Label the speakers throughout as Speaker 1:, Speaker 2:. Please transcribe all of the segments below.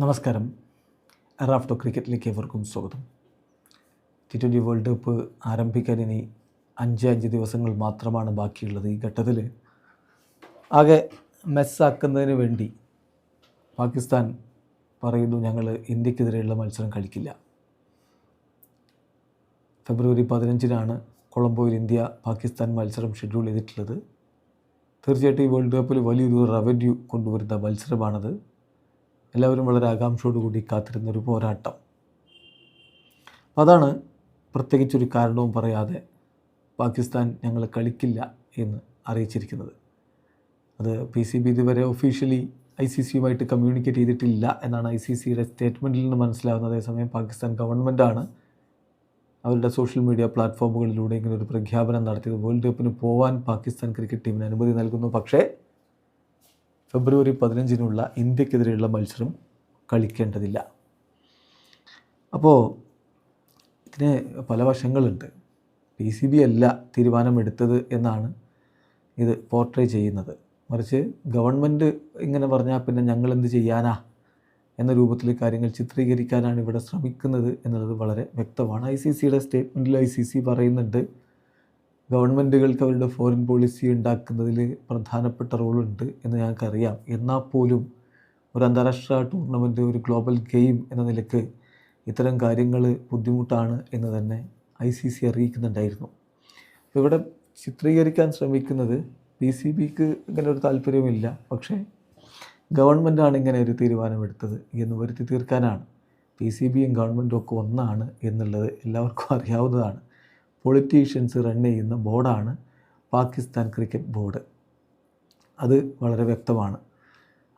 Speaker 1: നമസ്കാരം. റാഫ്റ്റോ ക്രിക്കറ്റിലേക്ക് ഏവർക്കും സ്വാഗതം. ടി ട്വന്റി വേൾഡ് കപ്പ് ആരംഭിക്കാൻ ഇനി അഞ്ച് അഞ്ച് ദിവസങ്ങൾ മാത്രമാണ് ബാക്കിയുള്ളത് ഈ ഘട്ടത്തിൽ ആകെ മെസ്സാക്കുന്നതിന് വേണ്ടി പാകിസ്ഥാൻ പറയുന്നു ഞങ്ങൾ ഇന്ത്യക്കെതിരെയുള്ള മത്സരം കളിക്കില്ല. ഫെബ്രുവരി പതിനഞ്ചിനാണ് കൊളംബോയിൽ ഇന്ത്യ പാകിസ്ഥാൻ മത്സരം ഷെഡ്യൂൾ ചെയ്തിട്ടുള്ളത്. തീർച്ചയായിട്ടും ഈ വേൾഡ് കപ്പിൽ വലിയൊരു റവന്യൂ കൊണ്ടുവരുന്ന മത്സരമാണത്. എല്ലാവരും വളരെ ആകാംക്ഷയോടുകൂടി കാത്തിരുന്ന ഒരു പോരാട്ടം. അതാണ് പ്രത്യേകിച്ചൊരു കാരണവും പറയാതെ പാകിസ്ഥാൻ ഞങ്ങൾ കളിക്കില്ല എന്ന് അറിയിച്ചിരിക്കുന്നത്. അത് പി സി ബി ഇതുവരെ ഒഫീഷ്യലി ഐ സി സിയുമായിട്ട് കമ്മ്യൂണിക്കേറ്റ് ചെയ്തിട്ടില്ല എന്നാണ് ഐ സി സിയുടെ സ്റ്റേറ്റ്മെന്റിൽ നിന്ന് മനസ്സിലാകുന്നത് അതേസമയം പാകിസ്ഥാൻ ഗവൺമെന്റാണ് അവരുടെ സോഷ്യൽ മീഡിയ പ്ലാറ്റ്ഫോമുകളിലൂടെ ഇങ്ങനെ ഒരു പ്രഖ്യാപനം നടത്തിയത്. വേൾഡ് കപ്പിന് പോകാൻ പാകിസ്ഥാൻ ക്രിക്കറ്റ് ടീമിന് അനുമതി നൽകുന്നു. പക്ഷേ ഫെബ്രുവരി പതിനഞ്ചിനുള്ള ഇന്ത്യക്കെതിരെയുള്ള മത്സരം കളിക്കേണ്ടതില്ല. അപ്പോൾ ഇതിന് പല വശങ്ങളുണ്ട്. പി സി ബി അല്ല തീരുമാനമെടുത്തത് എന്നാണ് ഇത് പോർട്രേ ചെയ്യുന്നത്. മറിച്ച് ഗവൺമെന്റ് ഇങ്ങനെ പറഞ്ഞാൽ പിന്നെ ഞങ്ങൾ എന്ത് ചെയ്യാനാ എന്ന രൂപത്തിൽ കാര്യങ്ങൾ ചിത്രീകരിക്കാനാണ് ഇവിടെ ശ്രമിക്കുന്നത് എന്നുള്ളത് വളരെ വ്യക്തമാണ്. ഐ സി സിയുടെ സ്റ്റേറ്റ്മെന്റിൽ ഐ സി സി പറയുന്നുണ്ട്. ഗവൺമെന്റുകൾക്ക് അവരുടെ ഫോറിൻ പോളിസി ഉണ്ടാക്കുന്നതിൽ പ്രധാനപ്പെട്ട റോളുണ്ട് എന്ന് ഞങ്ങൾക്കറിയാം. എന്നാൽ പോലും ഒരു അന്താരാഷ്ട്ര ടൂർണമെന്റ് ഒരു ഗ്ലോബൽ ഗെയിം എന്ന നിലയ്ക്ക് ഇത്തരം കാര്യങ്ങൾ ബുദ്ധിമുട്ടാണ് എന്ന് തന്നെ ഐ സി സി അറിയിക്കുന്നുണ്ടായിരുന്നു. ഇവിടെ ചിത്രീകരിക്കാൻ ശ്രമിക്കുന്നത് ബി സി ബിക്ക് ഇങ്ങനെ ഒരു താല്പര്യമില്ല പക്ഷേ ഗവൺമെന്റാണ് ഇങ്ങനെ ഒരു തീരുമാനമെടുത്തത് എന്ന് വരുത്തി തീർക്കാനാണ്. പി സി ബിയും ഗവൺമെന്റും ഒക്കെ ഒന്നാണ് എന്നുള്ളത് എല്ലാവർക്കും അറിയാവുന്നതാണ്. പൊളിറ്റീഷ്യൻസ് റൺ ചെയ്യുന്ന ബോർഡാണ് പാകിസ്ഥാൻ ക്രിക്കറ്റ് ബോർഡ് അത് വളരെ വ്യക്തമാണ്.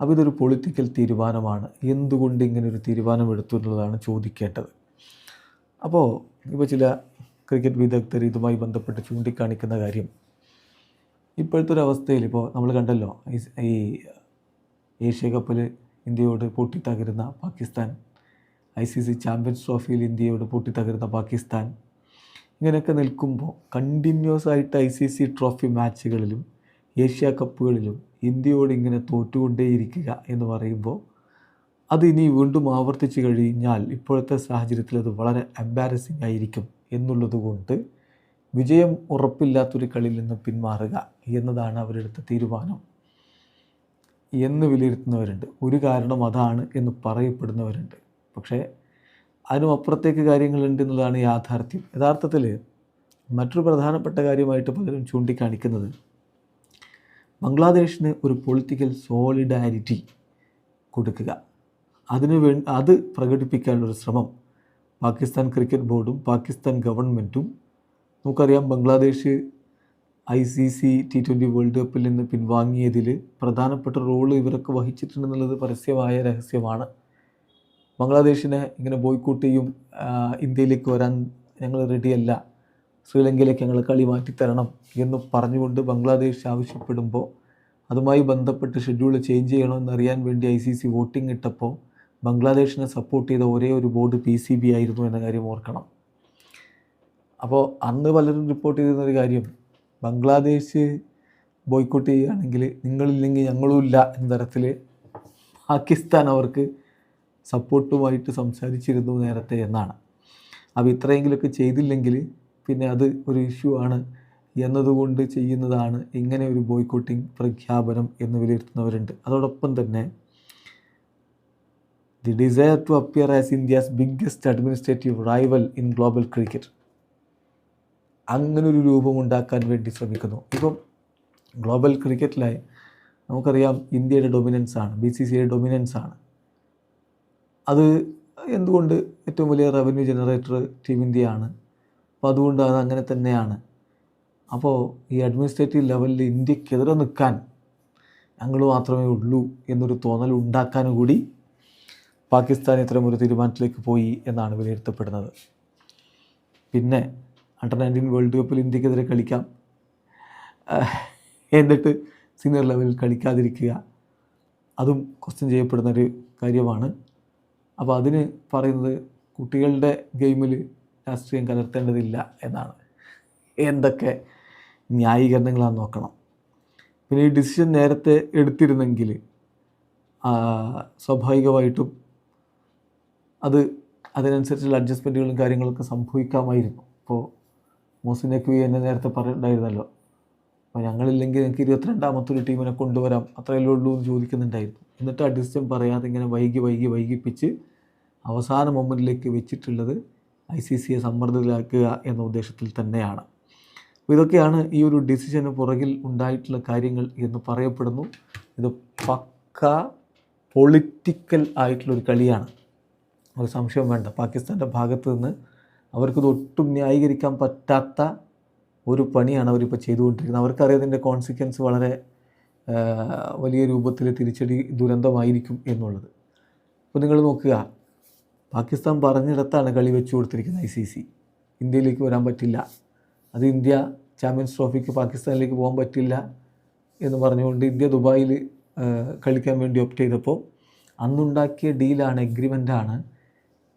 Speaker 1: അപ്പോൾ ഇതൊരു പൊളിറ്റിക്കൽ തീരുമാനമാണ്. എന്തുകൊണ്ട് ഇങ്ങനെ ഒരു തീരുമാനമെടുത്തു എന്നുള്ളതാണ് ചോദിക്കേണ്ടത്. അപ്പോൾ ഇപ്പോൾ ചില ക്രിക്കറ്റ് വിദഗ്ധർ ഇതുമായി ബന്ധപ്പെട്ട് ചൂണ്ടിക്കാണിക്കുന്ന കാര്യം. ഇപ്പോഴത്തെ ഒരു അവസ്ഥയിൽ ഇപ്പോൾ നമ്മൾ കണ്ടല്ലോ ഈ- ഏഷ്യ കപ്പിൽ ഇന്ത്യയോട് പൊട്ടിത്തകരുന്ന Pakistan I C C champions ട്രോഫിയിൽ ഇന്ത്യയോട് പൊട്ടിത്തകരുന്ന പാകിസ്ഥാൻ ഇങ്ങനെയൊക്കെ നിൽക്കുമ്പോൾ കണ്ടിന്യൂസ് ആയിട്ട് ഐ സി സി ട്രോഫി മാച്ചുകളിലും ഏഷ്യ കപ്പുകളിലും ഇന്ത്യയോട് ഇങ്ങനെ തോറ്റുകൊണ്ടേയിരിക്കുക എന്ന് പറയുമ്പോൾ അത് ഇനി വീണ്ടും ആവർത്തിച്ചു കഴിഞ്ഞാൽ ഇപ്പോഴത്തെ സാഹചര്യത്തിൽ അത് വളരെ എംബാരസിംഗ് ആയിരിക്കും എന്നുള്ളത് കൊണ്ട് വിജയം ഉറപ്പില്ലാത്തൊരു കളിയിൽ നിന്ന് പിന്മാറുക എന്നതാണ് അവരെടുത്ത തീരുമാനം. എന്ന് വിലയിരുത്തുന്നവരുണ്ട്. ഒരു കാരണം അതാണ് എന്ന് പറയപ്പെടുന്നവരുണ്ട്. പക്ഷേ അതിനും അപ്പുറത്തേക്ക് കാര്യങ്ങളുണ്ട് എന്നുള്ളതാണ് യാഥാർത്ഥ്യം. യഥാർത്ഥത്തിൽ മറ്റൊരു പ്രധാനപ്പെട്ട കാര്യമായിട്ട് പലരും ചൂണ്ടിക്കാണിക്കുന്നത് ബംഗ്ലാദേശിന് ഒരു പൊളിറ്റിക്കൽ സോളിഡാരിറ്റി കൊടുക്കുക. അതിനു വേ അത് പ്രകടിപ്പിക്കാനുള്ളൊരു ശ്രമം പാകിസ്ഥാൻ ക്രിക്കറ്റ് ബോർഡും പാകിസ്ഥാൻ ഗവൺമെന്റും നമുക്കറിയാം Bangladesh I C C T twenty world കപ്പിൽ നിന്ന് പിൻവാങ്ങിയതിൽ പ്രധാനപ്പെട്ട റോൾ ഇവരൊക്കെ വഹിച്ചിട്ടുണ്ടെന്നുള്ളത് പരസ്യമായ രഹസ്യമാണ്. ബംഗ്ലാദേശിനെ ഇങ്ങനെ ബോയ്ക്കോട്ട് ചെയ്യും ഇന്ത്യയിലേക്ക് വരാൻ ഞങ്ങൾ റെഡിയല്ല ശ്രീലങ്കയിലേക്ക് ഞങ്ങൾ കളി മാറ്റിത്തരണം എന്ന് പറഞ്ഞുകൊണ്ട് ബംഗ്ലാദേശ് ആവശ്യപ്പെടുമ്പോൾ അതുമായി ബന്ധപ്പെട്ട് ഷെഡ്യൂൾ ചേഞ്ച് ചെയ്യണമെന്നറിയാൻ വേണ്ടി ഐ സി സി വോട്ടിംഗ് ഇട്ടപ്പോൾ ബംഗ്ലാദേശിനെ സപ്പോർട്ട് ചെയ്ത ഒരേ ഒരു ബോർഡ് പി സി ബി ആയിരുന്നു എന്ന കാര്യം ഓർക്കണം. അപ്പോൾ അന്ന് പലരും റിപ്പോർട്ട് ചെയ്തിരുന്ന ഒരു കാര്യം ബംഗ്ലാദേശ് ബോയ്ക്കോട്ട് ചെയ്യുകയാണെങ്കിൽ നിങ്ങളില്ലെങ്കിൽ ഞങ്ങളും ഇല്ല എന്ന തരത്തിൽ പാകിസ്ഥാൻ അവർക്ക് സപ്പോർട്ടുമായിട്ട് സംസാരിച്ചിരുന്നു നേരത്തെ എന്നാണ്. അപ്പോൾ ഇത്രയെങ്കിലൊക്കെ ചെയ്തില്ലെങ്കിൽ പിന്നെ അത് ഒരു ഇഷ്യൂ ആണ് എന്നതുകൊണ്ട് ചെയ്യുന്നതാണ് ഇങ്ങനെ ഒരു ബോയ്ക്കോട്ടിംഗ് പ്രഖ്യാപനം എന്ന് വിലയിരുത്തുന്നവരുണ്ട്. അതോടൊപ്പം തന്നെ the desire to appear as India's biggest administrative rival in global cricket. അങ്ങനൊരു ഒരു രൂപം ഉണ്ടാക്കാൻ വേണ്ടി ശ്രമിക്കുന്നു. ഇപ്പം ഗ്ലോബൽ ക്രിക്കറ്റിലായി നമുക്കറിയാം ഇന്ത്യയുടെ ഡൊമിനൻസ് ആണ് ബി സി സിയുടെ ഡൊമിനൻസ് ആണ് അത് എന്തുകൊണ്ട് ഏറ്റവും വലിയ റവന്യൂ ജനറേറ്റർ ടീം ഇന്ത്യയാണ്? അപ്പോൾ അതുകൊണ്ട് അത് അങ്ങനെ തന്നെയാണ്. അപ്പോൾ ഈ അഡ്മിനിസ്ട്രേറ്റീവ് ലെവലിൽ ഇന്ത്യക്കെതിരെ നിൽക്കാൻ ഞങ്ങൾ മാത്രമേ ഉള്ളൂ എന്നൊരു തോന്നൽ ഉണ്ടാക്കാൻ കൂടി പാകിസ്ഥാൻ ഇത്തരം ഒരു തീരുമാനത്തിലേക്ക് പോയി എന്നാണ് വിലയിരുത്തപ്പെടുന്നത്. പിന്നെ അണ്ടർ നയന്റീൻ വേൾഡ് കപ്പിൽ ഇന്ത്യക്കെതിരെ കളിക്കാം. എന്നിട്ട് സീനിയർ ലെവലിൽ കളിക്കാതിരിക്കുക. അതും ക്വസ്റ്റ്യൻ ചെയ്യപ്പെടുന്നൊരു കാര്യമാണ്. അപ്പോൾ അതിന് പറയുന്നത് കുട്ടികളുടെ ഗെയിമിൽ രാഷ്ട്രീയം കലർത്തേണ്ടതില്ല എന്നാണ്. എന്തൊക്കെ ന്യായീകരണങ്ങളാന്ന് നോക്കണം. പിന്നെ ഈ ഡിസിഷൻ നേരത്തെ എടുത്തിരുന്നെങ്കിൽ സ്വാഭാവികമായിട്ടും അത് അതിനനുസരിച്ചുള്ള അഡ്ജസ്റ്റ്മെന്റുകളും കാര്യങ്ങളൊക്കെ സംഭവിക്കാമായിരുന്നു. ഇപ്പോൾ മോസിൻ നക്വി എന്നെ നേരത്തെ പറയുന്നുണ്ടായിരുന്നല്ലോ അപ്പോൾ ഞങ്ങളില്ലെങ്കിൽ എനിക്ക് ഇരുപത്തിരണ്ടാമത്തെ ഒരു ടീമിനെ കൊണ്ടുവരാം. അത്രയല്ലേ ഉള്ളൂ എന്ന് ചോദിക്കുന്നുണ്ടായിരുന്നു. എന്നിട്ട് ആ ഡിസിഷൻ പറയാതെ ഇങ്ങനെ വൈകി വൈകി വൈകിപ്പിച്ച് അവസാന മൊമെന്റിലേക്ക് വെച്ചിട്ടുള്ളത് ഐ സി സിയെ സമ്മർദ്ദത്തിലാക്കുക എന്ന ഉദ്ദേശത്തിൽ തന്നെയാണ്. അപ്പോൾ ഇതൊക്കെയാണ് ഈ ഒരു ഡിസിഷന് പുറകിൽ ഉണ്ടായിട്ടുള്ള കാര്യങ്ങൾ എന്ന് പറയപ്പെടുന്നു. ഇത് പക്ക പൊളിറ്റിക്കൽ ആയിട്ടുള്ളൊരു കളിയാണ്. ഒരു സംശയം വേണ്ട. പാകിസ്ഥാന്റെ ഭാഗത്ത് നിന്ന് അവർക്കിത് ഒട്ടും ന്യായീകരിക്കാൻ പറ്റാത്ത ഒരു പണിയാണ് അവരിപ്പോൾ ചെയ്തുകൊണ്ടിരിക്കുന്നത്. അവർക്കറിയാം ഇതിന്റെ കോൺസിക്വൻസ് വളരെ വലിയ രൂപത്തിൽ തിരിച്ചടി ദുരന്തമായിരിക്കും എന്നുള്ളത്. അപ്പോൾ നിങ്ങൾ നോക്കുക പാകിസ്ഥാൻ പറഞ്ഞിടത്താണ് കളി വെച്ചു കൊടുത്തിരിക്കുന്നത് ഐ സി സി. ഇന്ത്യയിലേക്ക് വരാൻ പറ്റില്ല. അത് ഇന്ത്യ ചാമ്പ്യൻസ് ട്രോഫിക്ക് പാകിസ്ഥാനിലേക്ക് പോകാൻ പറ്റില്ല എന്ന് പറഞ്ഞുകൊണ്ട് ഇന്ത്യ ദുബായിൽ കളിക്കാൻ വേണ്ടി ഒപ്റ്റ് ചെയ്തപ്പോൾ അന്നുണ്ടാക്കിയ ഡീലാണ് എഗ്രിമെന്റാണ്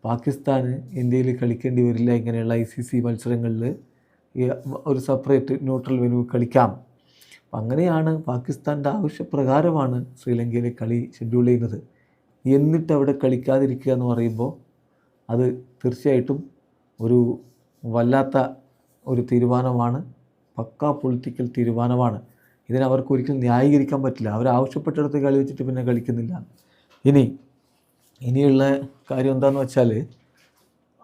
Speaker 1: പാകിസ്ഥാന് ഇന്ത്യയിൽ കളിക്കേണ്ടി വരില്ല ഇങ്ങനെയുള്ള ഐ സി സി മത്സരങ്ങളിൽ ഒരു സെപ്പറേറ്റ് ന്യൂട്രൽ വെന്യൂ കളിക്കാം. അങ്ങനെയാണ് പാകിസ്ഥാന്റെ ആവശ്യപ്രകാരമാണ് ശ്രീലങ്കയിലെ കളി ഷെഡ്യൂൾ ചെയ്യുന്നത്. എന്നിട്ട് അവിടെ കളിക്കാതിരിക്കുക എന്ന് പറയുമ്പോൾ അത് തീർച്ചയായിട്ടും ഒരു വല്ലാത്ത ഒരു തീരുമാനമാണ്. പക്കാ പൊളിറ്റിക്കൽ തീരുമാനമാണ്. ഇതിനെ അവർക്ക് ഒരിക്കലും ന്യായീകരിക്കാൻ പറ്റില്ല. അവർ ആവശ്യപ്പെട്ടിടത്ത് കളി വെച്ചിട്ട് പിന്നെ കളിക്കുന്നില്ല. ഇനി ഇനിയുള്ള കാര്യം എന്താണെന്ന് വെച്ചാൽ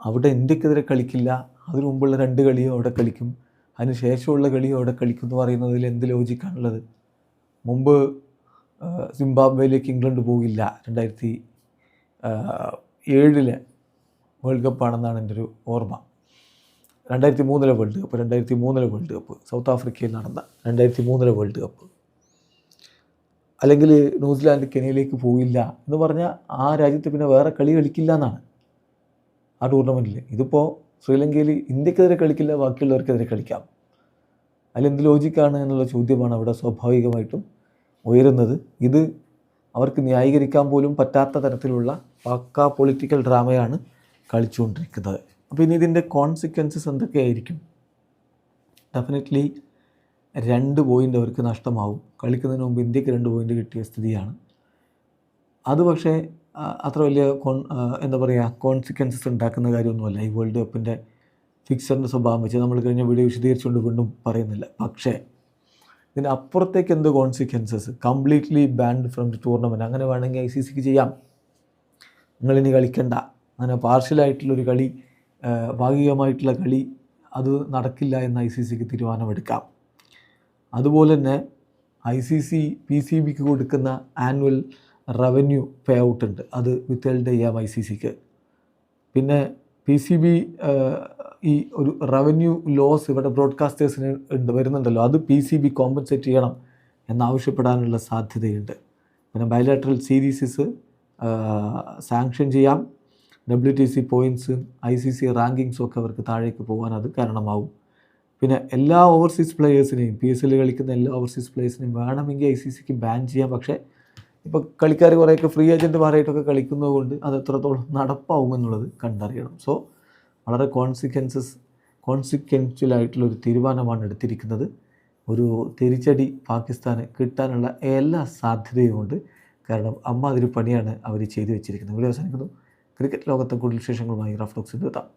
Speaker 1: അവിടെ ഇന്ത്യക്കെതിരെ കളിക്കില്ല. അതിനു മുമ്പുള്ള രണ്ട് കളിയും അവിടെ കളിക്കും. അതിന് ശേഷമുള്ള കളിയും അവിടെ കളിക്കും എന്ന് പറയുന്നതിൽ എന്ത് ലോജിക്കാണുള്ളത്? മുമ്പ് സിംബാബ്വേയിലേക്ക് ഇംഗ്ലണ്ട് പോകില്ല. രണ്ടായിരത്തി ഏഴിലെ വേൾഡ് കപ്പാണെന്നാണ് എന്റെ ഒരു ഓർമ്മ. രണ്ടായിരത്തി മൂന്നിലെ വേൾഡ് കപ്പ് രണ്ടായിരത്തി മൂന്നിലെ വേൾഡ് കപ്പ് സൗത്ത് ആഫ്രിക്കയിൽ നടന്ന രണ്ടായിരത്തി മൂന്നിലെ വേൾഡ് കപ്പ്. അല്ലെങ്കിൽ ന്യൂസിലാൻഡ് കെനിയയിലേക്ക് പോയില്ല എന്ന് പറഞ്ഞാൽ ആ രാജ്യത്ത് പിന്നെ വേറെ കളി കളിക്കില്ല എന്നാണ് ആ ടൂർണമെന്റിൽ. ഇതിപ്പോൾ ശ്രീലങ്കയിൽ ഇന്ത്യക്കെതിരെ കളിക്കില്ല ബാക്കിയുള്ളവർക്കെതിരെ കളിക്കാം. അതിലെന്ത് ലോജിക്കാണ് എന്നുള്ള ചോദ്യമാണ് അവിടെ സ്വാഭാവികമായിട്ടും ഉയരുന്നത്. ഇത് അവർക്ക് ന്യായീകരിക്കാൻ പോലും പറ്റാത്ത തരത്തിലുള്ള പക്കാ പൊളിറ്റിക്കൽ ഡ്രാമയാണ് കളിച്ചുകൊണ്ടിരിക്കുന്നത്. അപ്പോൾ ഇനി ഇതിന്റെ കോൺസിക്വൻസസ് എന്തൊക്കെയായിരിക്കും? ഡെഫിനറ്റ്ലി രണ്ട് പോയിന്റ് അവർക്ക് നഷ്ടമാവും. കളിക്കുന്നതിന് മുമ്പ് ഇന്ത്യയ്ക്ക് രണ്ട് പോയിന്റ് കിട്ടിയ സ്ഥിതിയാണ്. അത് പക്ഷേ അത്ര വലിയ കോൺ എന്താ പറയുക കോൺസിക്വൻസസ് ഉണ്ടാക്കുന്ന കാര്യമൊന്നുമല്ല. ഈ വേൾഡ് കപ്പിന്റെ ഫിക്സറിന്റെ സ്വഭാവം വെച്ച് നമ്മൾ കഴിഞ്ഞ വീഡിയോ വിശദീകരിച്ചുകൊണ്ട് വീണ്ടും പറയുന്നില്ല. പക്ഷേ ഇതിന് അപ്പുറത്തേക്ക് എന്ത് consequences completely banned from the tournament അങ്ങനെ വേണമെങ്കിൽ ഐ സി സിക്ക് ചെയ്യാം. നിങ്ങളിനി കളിക്കണ്ട. അങ്ങനെ പാർഷ്യലായിട്ടുള്ളൊരു കളി ഭാഗികമായിട്ടുള്ള കളി അത് നടക്കില്ല എന്ന് ഐ സി സിക്ക് തീരുമാനമെടുക്കാം. അതുപോലെ തന്നെ I C C P C ബിക്ക് കൊടുക്കുന്ന ആനുവൽ റവന്യൂ പേ ഔട്ട് ഉണ്ട് അത് വിത്തേൾഡ് ചെയ്യാം ഐ സി സിക്ക്. പിന്നെ പി സി ബി ഈ ഒരു റവന്യൂ ലോസ് ഇവിടെ ബ്രോഡ്കാസ്റ്റേഴ്സിന് ഉണ്ട് വരുന്നുണ്ടല്ലോ. അത് പി സി ബി കോമ്പൻസേറ്റ് ചെയ്യണം എന്നാവശ്യപ്പെടാനുള്ള സാധ്യതയുണ്ട്. പിന്നെ ബയലാട്രൽ സീരീസസ് സാങ്ഷൻ ചെയ്യാം. ഡബ്ല്യു ടി സി പോയിൻസും ഐ സി സി റാങ്കിങ്സും ഒക്കെ അവർക്ക് താഴേക്ക് പോകാൻ അത് കാരണമാവും. പിന്നെ എല്ലാ ഓവർസീസ് പ്ലെയേഴ്സിനെയും പി എസ് എൽ കളിക്കുന്ന എല്ലാ ഓവർസീസ് പ്ലേയേഴ്സിനെയും വേണമെങ്കിൽ ഐ സി സിക്ക് ബാൻ ചെയ്യാം. പക്ഷേ ഇപ്പോൾ കളിക്കാർ കുറേയൊക്കെ ഫ്രീ ഏജന്റുമാരായിട്ടൊക്കെ കളിക്കുന്നത് കൊണ്ട് അത് എത്രത്തോളം നടപ്പാവുമെന്നുള്ളത് കണ്ടറിയണം. സോ വളരെ കോൺസിക്വൻസസ് കോൺസിക്വൻഷ്യലായിട്ടുള്ള ഒരു തീരുമാനമാണ് എടുത്തിരിക്കുന്നത്. ഒരു തിരിച്ചടി പാകിസ്ഥാന് കിട്ടാനുള്ള എല്ലാ സാധ്യതയുമുണ്ട് കാരണം അമ്മാതിരി പണിയാണ് അവർ ചെയ്തു വെച്ചിരിക്കുന്നത്. വീഡിയോ അവസാനിക്കുന്നു. ക്രിക്കറ്റ് ലോകത്തെ കൂടുതൽ വിശേഷങ്ങളുമായി റഫ്ലോക്സിന്റെ എത്താം